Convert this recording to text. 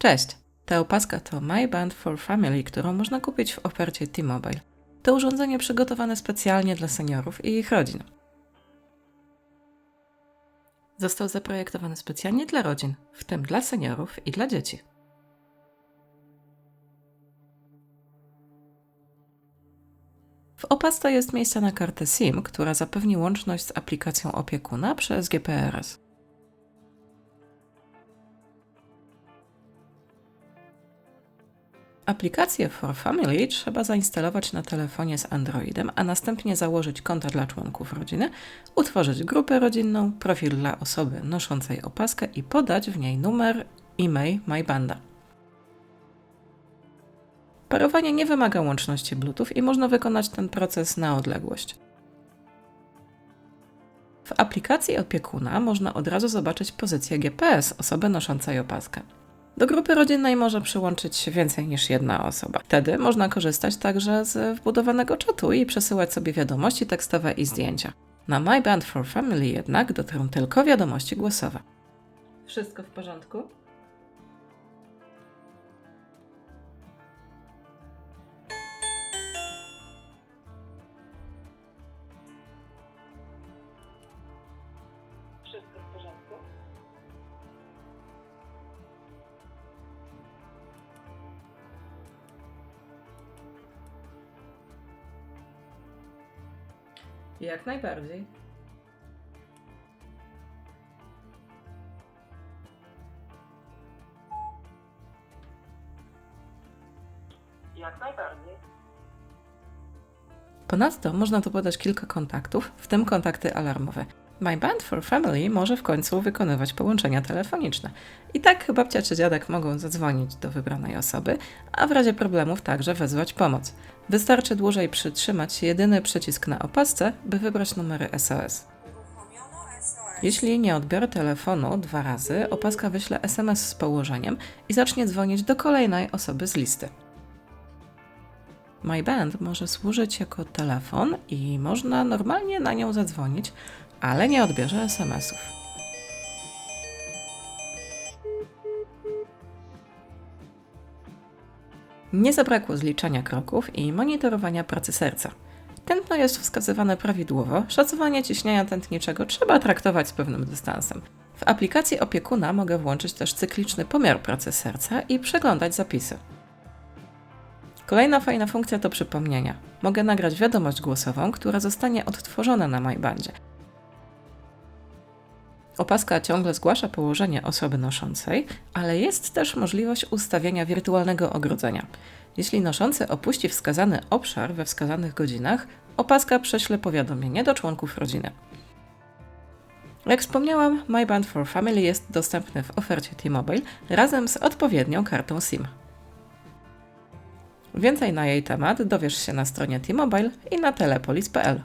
Cześć! Ta opaska to My Band for Family, którą można kupić w ofercie T-Mobile. To urządzenie przygotowane specjalnie dla seniorów i ich rodzin. Został zaprojektowany specjalnie dla rodzin, w tym dla seniorów i dla dzieci. W opasce jest miejsce na kartę SIM, która zapewni łączność z aplikacją opiekuna przez GPRS. Aplikację For Family trzeba zainstalować na telefonie z Androidem, a następnie założyć konta dla członków rodziny, utworzyć grupę rodzinną, profil dla osoby noszącej opaskę i podać w niej numer e-mail MyBanda. Parowanie nie wymaga łączności Bluetooth i można wykonać ten proces na odległość. W aplikacji opiekuna można od razu zobaczyć pozycję GPS osoby noszącej opaskę. Do grupy rodzinnej może przyłączyć się więcej niż jedna osoba. Wtedy można korzystać także z wbudowanego czatu i przesyłać sobie wiadomości tekstowe i zdjęcia. Na My Band for Family jednak dotrą tylko wiadomości głosowe. Wszystko w porządku? Jak najbardziej. Jak najbardziej. Ponadto można tu podać kilka kontaktów, w tym kontakty alarmowe. My Band for Family może w końcu wykonywać połączenia telefoniczne. I tak babcia czy dziadek mogą zadzwonić do wybranej osoby, a w razie problemów także wezwać pomoc. Wystarczy dłużej przytrzymać jedyny przycisk na opasce, by wybrać numery SOS. Jeśli nie odbiorę telefonu dwa razy, opaska wyśle SMS z położeniem i zacznie dzwonić do kolejnej osoby z listy. My Band może służyć jako telefon i można normalnie na nią zadzwonić, ale nie odbierze SMS-ów. Nie zabrakło zliczania kroków i monitorowania pracy serca. Tętno jest wskazywane prawidłowo, szacowanie ciśnienia tętniczego trzeba traktować z pewnym dystansem. W aplikacji opiekuna mogę włączyć też cykliczny pomiar pracy serca i przeglądać zapisy. Kolejna fajna funkcja to przypomnienia. Mogę nagrać wiadomość głosową, która zostanie odtworzona na MyBandzie. Opaska ciągle zgłasza położenie osoby noszącej, ale jest też możliwość ustawienia wirtualnego ogrodzenia. Jeśli noszący opuści wskazany obszar we wskazanych godzinach, opaska prześle powiadomienie do członków rodziny. Jak wspomniałam, My Band for Family jest dostępny w ofercie T-Mobile razem z odpowiednią kartą SIM. Więcej na jej temat dowiesz się na stronie T-Mobile i na telepolis.pl.